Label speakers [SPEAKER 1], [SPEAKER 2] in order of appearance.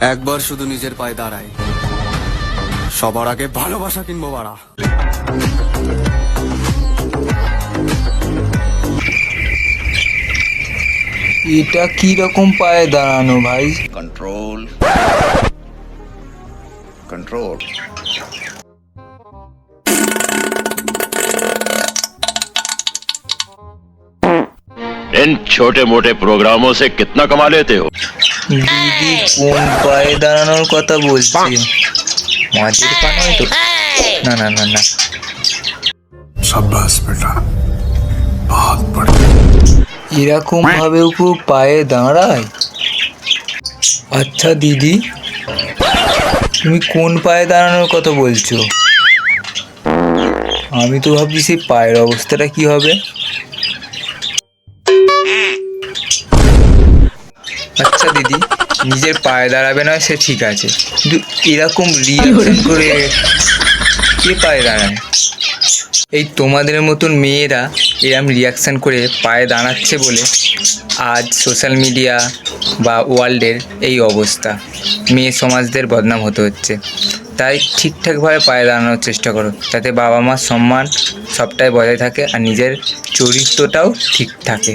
[SPEAKER 1] একবার শুধু নিজের পায়ে দাঁড়াই সবার আগে ভালোবাসা কিনবো বাড়া।
[SPEAKER 2] এটা কি রকম পায়ে দাঁড়ানো ভাই?
[SPEAKER 3] Control control.
[SPEAKER 4] इन छोटे मोटे प्रोग्रामों से कितना कमा लेते हो
[SPEAKER 2] দিদি কোন পায়ে দাঁড়ানোর কথা বলছে মাঝের পা নয় তো না না না না
[SPEAKER 5] शाबाश बेटा बहुत बढ़िया
[SPEAKER 2] এরকম ভাবেও কেউ পায়ে দাঁড়ায় আচ্ছা দিদি তুমি কোন পায়ে দাঁড়ানোর কথা বলছো আমি তো ভাবছি সেই পায়ের অবস্থাটা কি হবে আচ্ছা দিদি নিজের পায়ে দাঁড়াবে না সে ঠিক আছে। কিন্তু এরকম রিয়াকশন করে কে পায়ে দাঁড়ায়? এই তোমাদের মতন মেয়েরা এরম রিয়াকশান করে পায়ে দাঁড়াচ্ছে বলে আজ সোশ্যাল মিডিয়া বা ওয়ার্ল্ডের এই অবস্থা। মেয়ে সমাজদের বদনাম হতে হচ্ছে। তাই ঠিকঠাকভাবে পায়ে দাঁড়ানোর চেষ্টা করো যাতে বাবা মার সম্মান সবটাই বজায় থাকে আর নিজের চরিত্রটাও ঠিক থাকে।